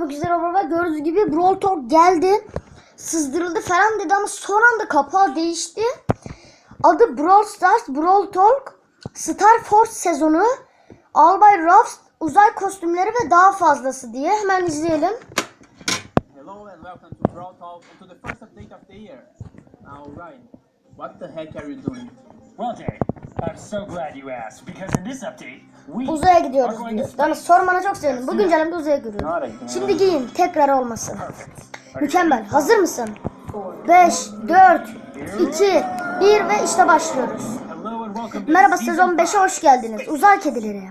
Bu güzel baba gördüğünüz gibi Brawl Talk geldi. Sızdırıldı falan dedi ama son anda kapağı değişti. Adı Brawl Stars Brawl Talk Star Force sezonu Albay Ruffs uzay kostümleri ve daha fazlası diye hemen izleyelim. Hello and welcome to Brawl Talk and to the first update of the year. Now, Ryan, what the heck are you doing? Well, Jay, I'm so glad you asked because in this update, we Uzaya gidiyoruz diyor. space. sormana çok sevindim. Bu güncellemede uzaya gidiyoruz. Şimdi giyin tekrar olmasın. Mükemmel. Hazır mısın? 5, 4, 2, 1 ve işte başlıyoruz. Merhaba sezon 5'e five. hoş geldiniz. Uzay kedileri.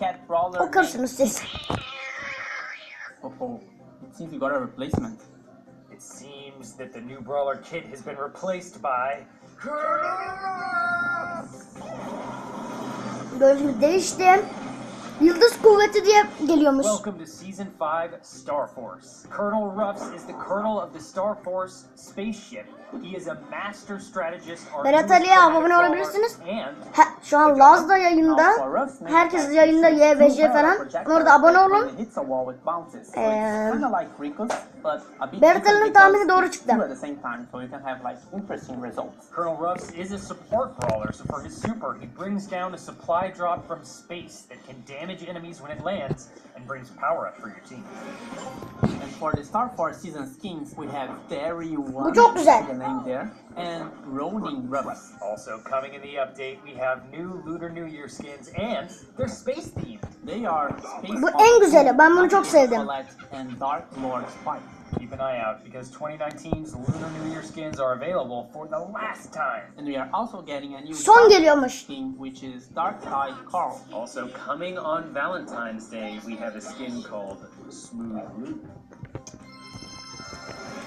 Cat brawler. Okursunuz siz. Oh, oh, it seems we got a replacement. It seems that the new brawler kit has been replaced by. Gördüğünüz gibi değişti. Yıldız kuvveti diye geliyormuş. Welcome to Season 5 Star Force. Colonel Ruffs is the colonel of the Star Force spaceship. He is a master strategist. Berat Ali'ye abone olabilirsiniz. Ha, şu an Laz da yayında. Herkes yayında Y ve J falan. Orada abone olun. Ee, Berat Ali'nin tahmini doğru çıktı. Colonel Ruffs is a support brawler, so for his super, he brings down a supply drop from space that can damage enemies when it lands and brings power up for your team. And for the Star Force season skins, we have Terry One, the name there, and Ronin Ruffs. Also coming in the update, we have new Lunar New Year skins, and they're space themed. Bu en güzeli. Ben bunu çok sevdim. Keep an eye out because 2019's Lunar New Year skins are available for the last time. And we are also getting a new Son geliyormuş. skin, which is Dark Tide Carl. Also coming on Valentine's Day, we have a skin called Smooth Blue.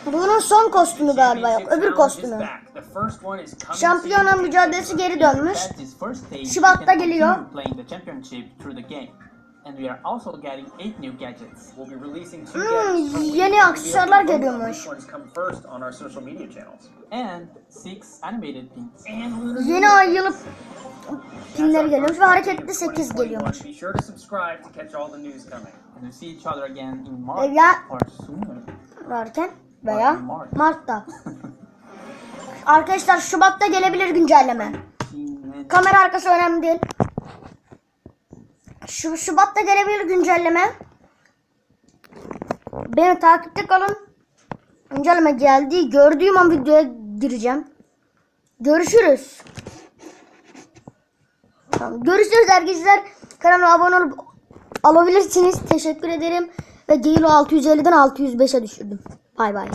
Bunun son kostümü galiba yok. Öbür kostümü. Back. The first one is coming Şampiyona mücadelesi geri dönmüş. Şubat'ta geliyor. continue Playing the championship through the game. And we are also getting 8 new gadgets. We'll be releasing two Hmm, gadgets yeni aksesuarlar geliyormuş. Which ones come first on our social media channels. And 6 animated pins. Yeni ay yılı pinleri geliyormuş ve hareketli 8 geliyormuş. Be sure to subscribe to catch all the news coming. And we see each other again in March Ya- or sooner. Varken veya Mart'ta. Arkadaşlar Şubat'ta gelebilir güncelleme. Kamera arkası önemli değil. Şu Şubat'ta gelebilir güncelleme. Beni takipte kalın. Güncelleme geldi. Gördüğüm an videoya gireceğim. Görüşürüz. Tamam, görüşürüz arkadaşlar. Kanalıma abone olup alabilirsiniz. Teşekkür ederim. Ve Gale 650'den 605'e düşürdüm. Bay bay.